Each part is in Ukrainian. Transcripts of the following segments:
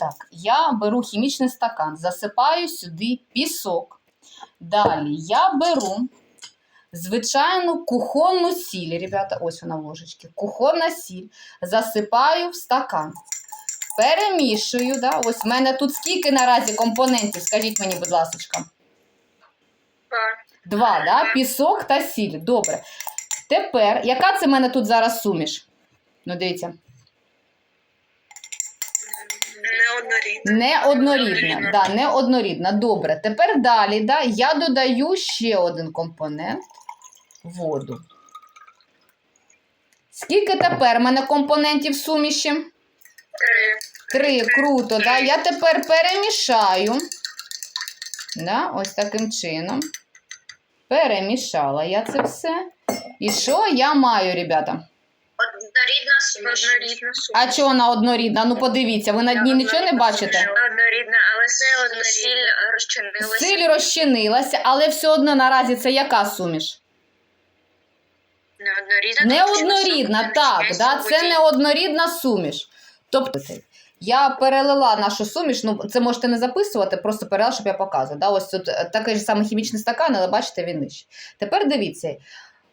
так, я беру хімічний стакан, засипаю сюди пісок. Далі я беру звичайну кухонну сіль. Ребята, ось вона в ложечці. Кухонна сіль. Засипаю в стакан. Перемішую. Да? Ось в мене тут скільки наразі компонентів, скажіть мені, будь ласка. Два, да? пісок та сіль. Добре. Тепер, яка це в мене тут зараз суміш? Ну, дивіться. Неоднорідно. Неоднорідна. Да, неоднорідна. Добре. Тепер далі да, я додаю ще один компонент воду. Скільки тепер в мене компонентів суміші? Три. Круто. Да? Я тепер перемішаю. Да, ось таким чином. Перемішала я це все. І що я маю, ребята? Однорідна суміш. Однорідна суміш. А чого вона однорідна? Ну подивіться, ви на дні нічого не бачите? Однорідна, але все одно сіль розчинилася. Силь розчинилася, але все одно наразі це яка суміш? Неоднорідна. Неоднорідна, так, да, це неоднорідна суміш. Тобто, я перелила нашу суміш, ну це можете не записувати, просто перелила, щоб я показувала. Да? Ось тут е, такий ж самий хімічний стакан, але бачите, він нижче. Тепер дивіться.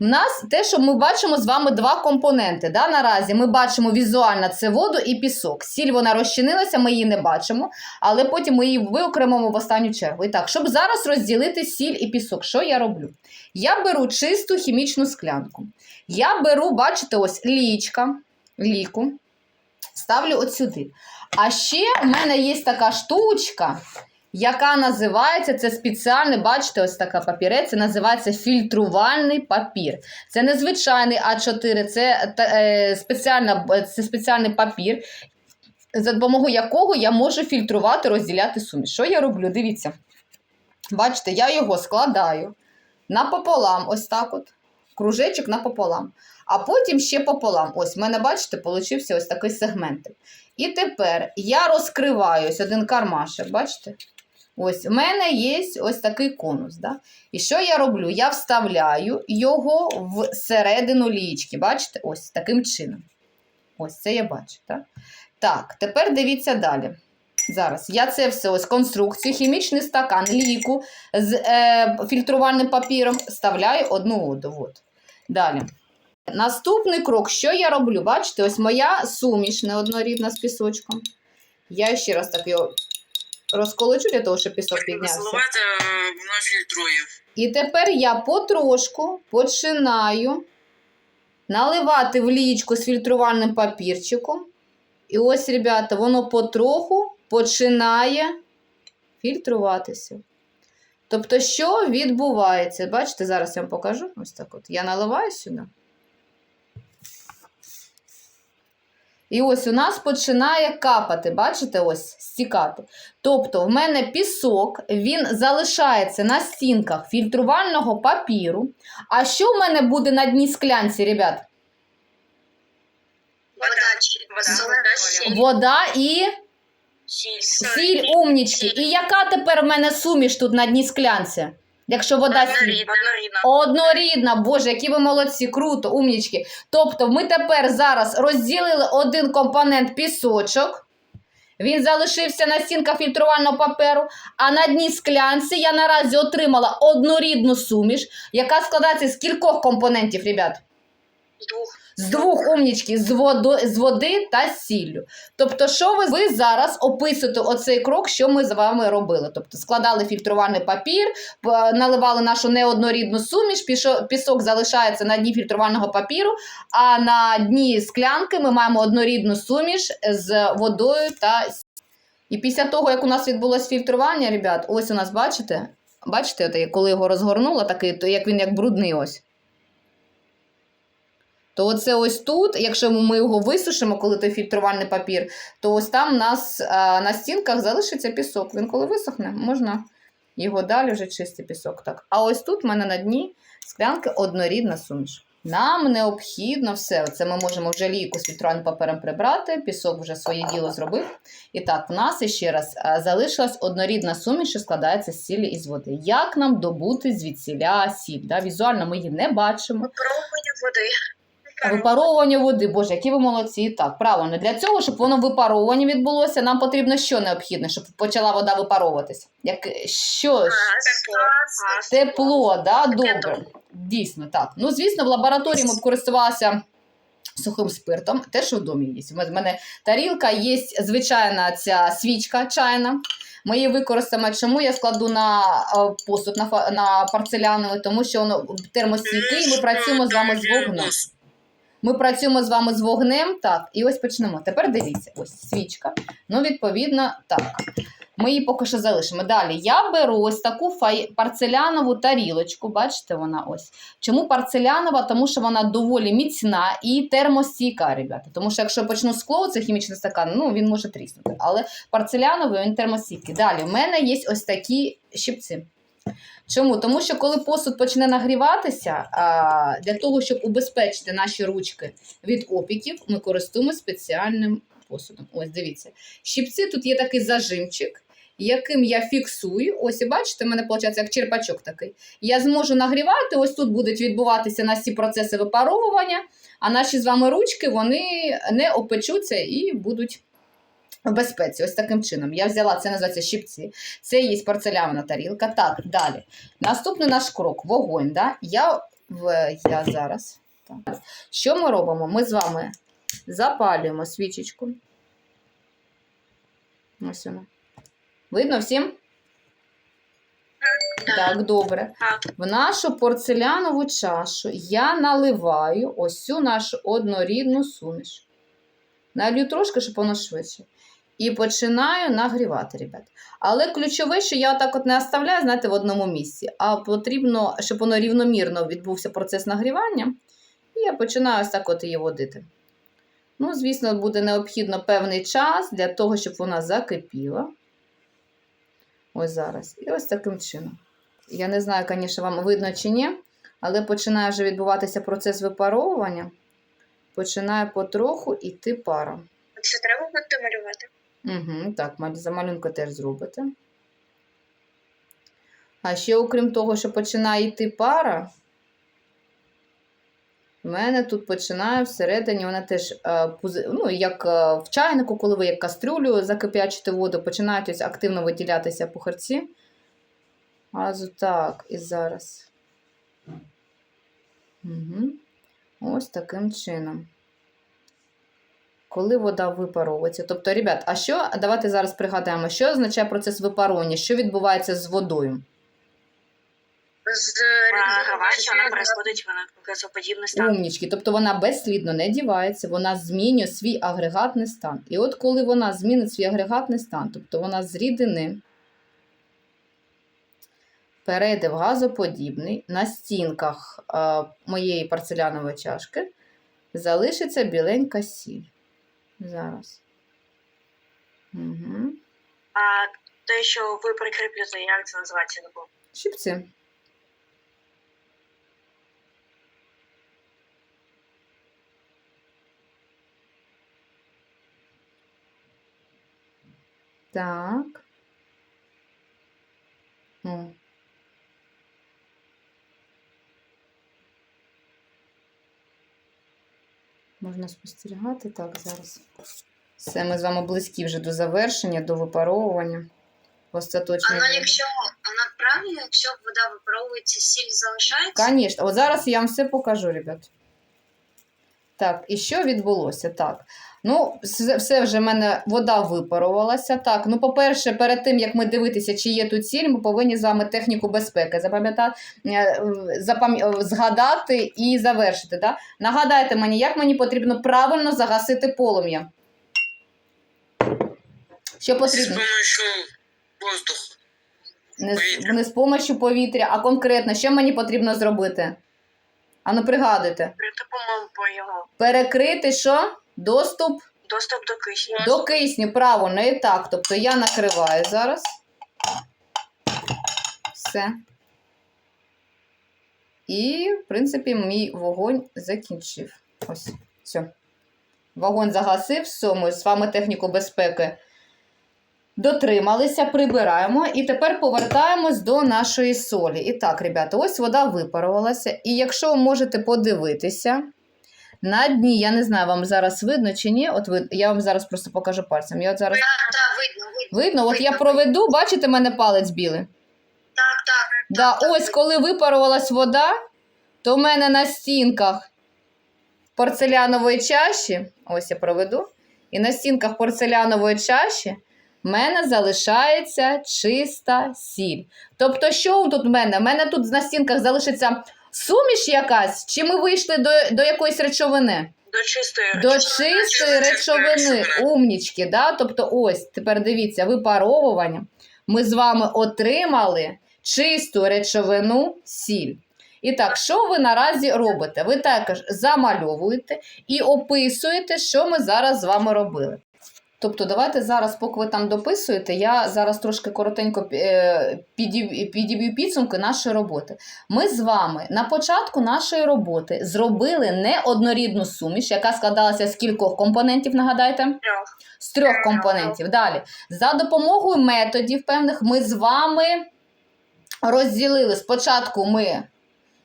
У нас те, що ми бачимо з вами два компоненти. Да? Наразі ми бачимо візуально це воду і пісок. Сіль вона розчинилася, ми її не бачимо, але потім ми її виокремимо в останню чергу. І так, щоб зараз розділити сіль і пісок, що я роблю? Я беру чисту хімічну склянку. Я беру, бачите, ось лічка, ліку, ставлю от сюди. А ще в мене є така штучка, яка називається, це спеціальний, бачите, ось така папірець, це називається фільтрувальний папір. Це не звичайний А4, це, е, спеціальна, це спеціальний папір, за допомогою якого я можу фільтрувати, розділяти суміш. Що я роблю? Дивіться. Бачите, я його складаю напополам, ось так от, кружечок напополам. А потім ще пополам. Ось, в мене, бачите, получився ось такий сегментик. І тепер я розкриваю один кармашек, бачите? Ось, в мене є ось такий конус. Да? І що я роблю? Я вставляю його в середину лічки. Бачите? Ось таким чином. Ось це я бачу. Так, так тепер дивіться далі. Зараз я це все ось конструкцію, хімічний стакан, ліку з е, фільтрувальним папіром вставляю одну воду. От. Далі. Наступний крок, що я роблю? Бачите, ось моя суміш неоднорідна з пісочком. Я ще раз так його розколочу для того, щоб пісок піднявся. Заливати е, воно фільтрує. І тепер я потрошку починаю наливати в лічку з фільтрувальним папірчиком. І ось, ребята, воно потроху починає фільтруватися. Тобто, що відбувається? Бачите, зараз я вам покажу. Ось так от. Я наливаю сюди. І ось у нас починає капати, бачите, ось стікати. Тобто, в мене пісок, він залишається на стінках фільтрувального папіру. А що в мене буде на дні склянці, ребят? Вода. Вода. Вода. І Сіль. сіль умнічки. І яка тепер в мене суміш тут на дні склянці? Якщо вода сіль. Однорідна. Боже, які ви молодці, круто, умнічки. Тобто, ми тепер зараз розділили один компонент пісочок. Він залишився на стінках фільтрувального паперу. А на дні склянці я наразі отримала однорідну суміш, яка складається з кількох компонентів, ребят. Двох. З двох умнічки, з, водо, з води та сіллю. Тобто, що ви, ви зараз описуєте оцей крок, що ми з вами робили? Тобто складали фільтрувальний папір, наливали нашу неоднорідну суміш, пісок залишається на дні фільтрувального папіру, а на дні склянки ми маємо однорідну суміш з водою та сіллю. І після того, як у нас відбулось фільтрування, ребят, ось у нас бачите, бачите, коли його розгорнула, такий, то як він як брудний ось. То оце ось тут, якщо ми його висушимо, коли той фільтрувальний папір, то ось там у нас на стінках залишиться пісок. Він коли висохне, можна його далі вже чистий пісок. Так. А ось тут в мене на дні склянки однорідна суміш. Нам необхідно все. Це ми можемо вже лійку з фільтрувальним папером прибрати, пісок вже своє діло зробив. І так, в нас ще раз залишилась однорідна суміш, що складається з сілі і з води. Як нам добути звідсіля сіль? Да? Візуально ми її не бачимо. Попробуй води. Випаровування води. Боже, які ви молодці. Так, правильно. Для цього, щоб воно випаровування відбулося, нам потрібно що необхідно, щоб почала вода випаровуватися? Як, що? ж? Газ, Тепло, да? Добре. Дійсно, так. Ну, звісно, в лабораторії ми б користувалися сухим спиртом, те, що в домі є. У мене тарілка, є звичайна ця свічка чайна. Ми її використаємо. Чому я складу на е, посуд на, на порцеляновий, тому що воно термостійкий, і ми працюємо з вами з вогнем. Ми працюємо з вами з вогнем. Так, і ось почнемо. Тепер дивіться, ось свічка. Ну, відповідно, так. Ми її поки що залишимо. Далі я беру ось таку фай... порцелянову тарілочку. Бачите, вона ось. Чому порцелянова? Тому що вона доволі міцна і термостійка, ребята. Тому що якщо я почну скло, це хімічний стакан, ну він може тріснути. Але порцеляновий він термостійкий. Далі, в мене є ось такі щипці. Чому? Тому що коли посуд почне нагріватися, для того, щоб убезпечити наші ручки від опіків, ми користуємося спеціальним посудом. Ось дивіться. Щипці тут є такий зажимчик, яким я фіксую. Ось і бачите, в мене виходить як черпачок такий. Я зможу нагрівати, ось тут будуть відбуватися на ці процеси випаровування, а наші з вами ручки вони не опечуться і будуть. В безпеці, ось таким чином. Я взяла, це називається щипці. Це є порцеляна тарілка. Так, далі. Наступний наш крок вогонь. Да? Я, в, я зараз. Так. Що ми робимо? Ми з вами запалюємо свічечку. Ось вона. Видно всім? Так, добре. В нашу порцелянову чашу я наливаю ось цю нашу однорідну суміш. Налью трошки, щоб воно швидше. І починаю нагрівати, ребят. Але ключове, що я отак от не оставляю, знаєте, в одному місці, а потрібно, щоб воно рівномірно відбувся процес нагрівання. І я починаю ось так от її водити. Ну, звісно, буде необхідно певний час для того, щоб вона закипіла. Ось зараз. І ось таким чином. Я не знаю, звісно, вам видно чи ні, але починає вже відбуватися процес випаровування. Починає потроху йти пара. Це треба буде малювати. Угу, так, маль- за малюнку теж зробите. А ще, окрім того, що починає йти пара, в мене тут починає всередині, вона теж, е, ну, як е, в чайнику, коли ви як кастрюлю закип'ячите воду, починають ось активно виділятися пухарці. Азу так, і зараз. Угу. Ось таким чином коли вода випаровується. Тобто, ребят, а що, давайте зараз пригадаємо, що означає процес випаровування, що відбувається з водою? З вона переходить в газоподібний стан. Умнічки, тобто вона безслідно не дівається, вона змінює свій агрегатний стан. І от коли вона змінить свій агрегатний стан, тобто вона з рідини перейде в газоподібний, на стінках е, моєї порцелянової чашки залишиться біленька сіль. Зараз. Угу. А те, що ви прикріплюєте, як це називається? забув. Щипці. Так. О. Можна спостерігати так зараз. Все, ми з вами близькі вже до завершення, до випаровування. Остаточно. Вона, якщо вона правильно, якщо вода випаровується, сіль залишається. Звісно, от зараз я вам все покажу, ребят. Так, і що відбулося? Так. Ну, все, все вже в мене вода випарувалася. Так, ну, по-перше, перед тим, як ми дивитися, чи є тут сіль, ми повинні з вами техніку безпеки запам'ятати, е, запам... е, згадати і завершити. Да? Нагадайте мені, як мені потрібно правильно загасити полум'я. Що потрібно? помощью воздуха. Не, з- не з помощью повітря, а конкретно, що мені потрібно зробити? Ану, пригадуйте. Притопимо по його Перекрити що? Доступ доступ до кисню. до кисню. Правильно, і так. Тобто я накриваю зараз. Все. І, в принципі, мій вогонь закінчив. Ось. Все. Вогонь загасив, все, ми з вами техніку безпеки дотрималися, прибираємо. І тепер повертаємось до нашої солі. І так, ребята, ось вода випарувалася. І якщо ви можете подивитися, На дні, я не знаю, вам зараз видно чи ні. От ви, я вам зараз просто покажу пальцем. Я от зараз Так, так, видно, видно. видно, от я проведу, бачите, мене палець білий. Так, так. Да, ось коли випарувалась вода, то в мене на стінках порцелянової чаші, ось я проведу, і на стінках порцелянової чаші в мене залишається чиста сіль. Тобто, що тут в мене? В мене тут на стінках залишиться суміш якась, чи ми вийшли до, до якоїсь речовини? До чистої До речовини. чистої речовини, умнічки, да? тобто ось, тепер дивіться, випаровування. Ми з вами отримали чисту речовину сіль. І так, що ви наразі робите? Ви також замальовуєте і описуєте, що ми зараз з вами робили. Тобто, давайте зараз, поки ви там дописуєте, я зараз трошки коротенько е, підіб'ю підсумки нашої роботи. Ми з вами на початку нашої роботи зробили неоднорідну суміш, яка складалася з кількох компонентів, нагадайте? Трьох. З трьох компонентів. Далі, за допомогою методів певних, ми з вами розділили. Спочатку ми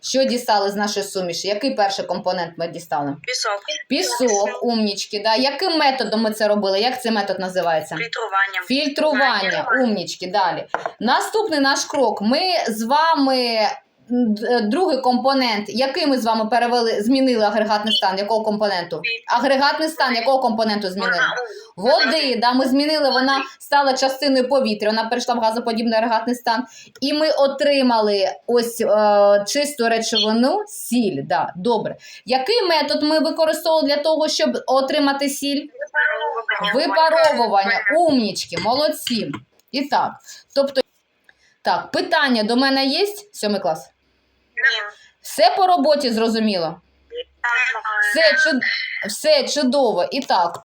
що дістали з нашої суміші? Який перший компонент ми дістали? Пісок. Пісок, умнічки. Да? Яким методом ми це робили? Як цей метод називається? Фільтрування. Фільтрування, умнічки. Далі. Наступний наш крок. Ми з вами. Д- Другий компонент, який ми з вами перевели, змінили агрегатний стан, якого компоненту? Агрегатний стан, якого компоненту змінили? Води, да, ми змінили, вона стала частиною повітря, вона перейшла в газоподібний агрегатний стан. І ми отримали ось е, чисту речовину, сіль. Да, добре. Який метод ми використовували для того, щоб отримати сіль? Випаровування, умнічки, молодці. І так, тобто, так, питання до мене є, сьомий клас? Все по роботі зрозуміло? Все, чуд... Все чудово. І так,